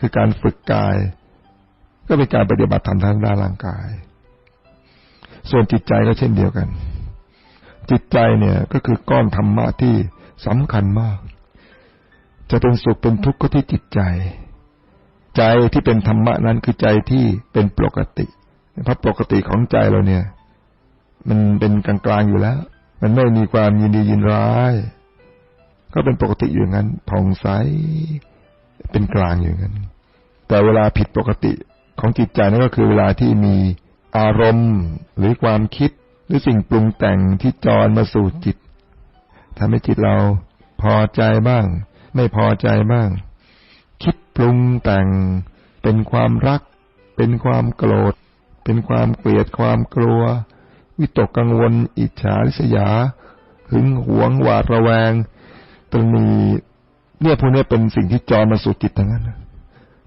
คือการฝึกกาย ก็เป็นการปฏิบัติธรรมทางด้านร่างกาย ส่วนจิตใจก็เช่นเดียวกัน จิตใจเนี่ยก็คือก้อนธรรมะที่สำคัญมาก จะเป็นสุขเป็นทุกข์ก็ที่จิตใจ ใจที่เป็นธรรมะนั้นคือใจที่เป็นปกติ เพราะปกติของใจเราเนี่ย มันเป็นกลางๆอยู่แล้ว มันไม่มีความยินดียินร้าย ก็เป็นปกติอยู่งั้นผ่องใส เป็นกลางอยู่างนั้น แต่เวลาผิดปกติของจิตใจนั่นก็คือเวลาที่มีอารมณ์หรือความคิดหรือสิ่งปรุงแต่งที่จรมาสู่จิตทำให้จิตเราพอใจบ้าง ไม่พอใจบ้าง คิดปรุงแต่ง เป็นความรัก เป็นความโกรธ เป็นความเกลียดความกลัว วิตกกังวล อิจฉาริษยา หึงหวงหวาดระแวงตรงนี้ เนี่ยพวกนี้เป็นสิ่งที่จรมาสู่จิตทั้งนั้น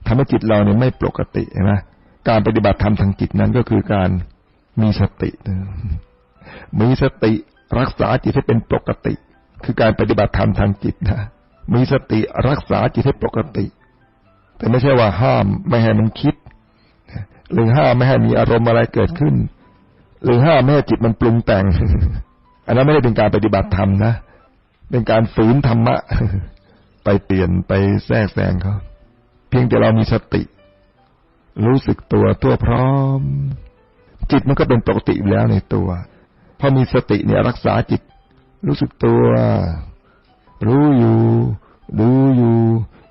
ทำให้จิตเราเนี่ยไม่ปกตินะการปฏิบัติธรรมทางจิตนั้นก็คือการมีสติมีสติรักษาจิตให้เป็นปกติ คือการปฏิบัติธรรมทางจิตนะมีสติรักษาจิตให้ปกติ แต่ไม่ใช่ว่าห้ามไม่ให้มันคิดหรือห้ามไม่ให้มีอารมณ์อะไรเกิดขึ้น หรือห้ามไม่ให้จิตมันปรุงแต่ง อันนั้นไม่ได้เป็นการปฏิบัติธรรมนะ เป็นการฝืนธรรมะ ไปเปลี่ยนไปแทรกแซงเขาเพียงแต่เรามีสติ รู้สึกตัวตัวพร้อม จิตมันก็เป็นปกติแล้วในตัวพอมีสติเนี่ยรักษาจิต รู้สึกตัว รู้อยู่ ดูอยู่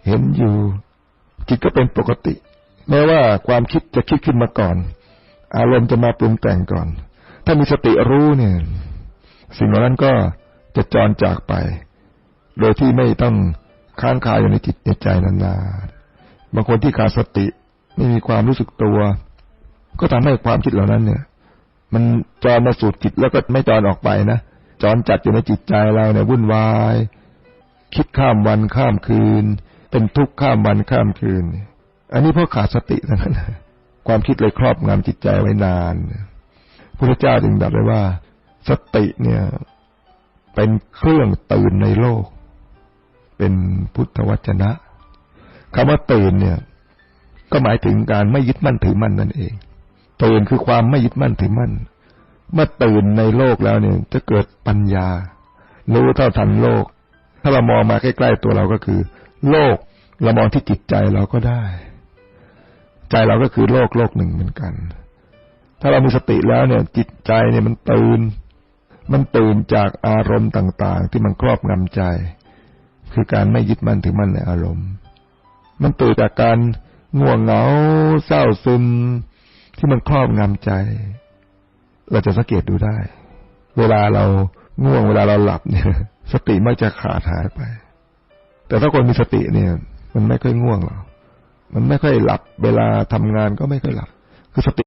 เห็นอยู่ จิตก็เป็นปกติ แม้ว่าความคิดจะคิดขึ้นมาก่อน อารมณ์จะมาปรุงแต่งก่อน ถ้ามีสติรู้เนี่ย สิ่งเหล่านั้นก็จะจรจากไป โดยที่ไม่ต้อง ค้างคาอยู่ในจิตในใจนานๆบางคนที่ขาดสติไม่มีความรู้สึกตัว ก็ทำให้ความคิดเหล่านั้นเนี่ย มันจรมาสู่จิตแล้วก็ไม่จรออกไปนะจรจัดอยู่ในจิตใจเราเนี่ยวุ่นวาย คิดข้ามวันข้ามคืน เป็นทุกข์ข้ามวันข้ามคืน อันนี้เพราะขาดสตินะความคิดเลยครอบงำจิตใจไว้นานพระเจ้าจึงตรัสไว้ว่า สติเนี่ย เป็นเครื่องตื่นในโลก เป็นพุทธวจนะคำว่าตื่นเนี่ย ก็หมายถึงการไม่ยึดมั่นถือมั่นนั่นเอง ตื่นคือความไม่ยึดมั่นถือมั่น เมื่อตื่นในโลกแล้วเนี่ย จะเกิดปัญญา รู้เท่าทันโลก ถ้าเรามองมาใกล้ๆตัวเราก็คือ โลกเรามองที่จิตใจเราก็ได้ ใจเราก็คือโลกโลกหนึ่งเหมือนกัน ถ้าเรามีสติแล้วเนี่ย จิตใจเนี่ยมันตื่น มันตื่นจากอารมณ์ต่าง ๆ ที่มันครอบงำใจ คือการไม่ยึดมั่นถือมั่นในอารมณ์ มันตื่นจากการง่วงเหงา เศร้าซึม ที่มันครอบงำใจ เราจะสังเกตดูได้ เวลาเราง่วงเวลาเราหลับเนี่ย สติมักจะขาดหายไป แต่ถ้าคนมีสติเนี่ย มันไม่ค่อยง่วงหรอกมันไม่ค่อยหลับ เวลาทำงานก็ไม่ค่อยหลับ คือสติ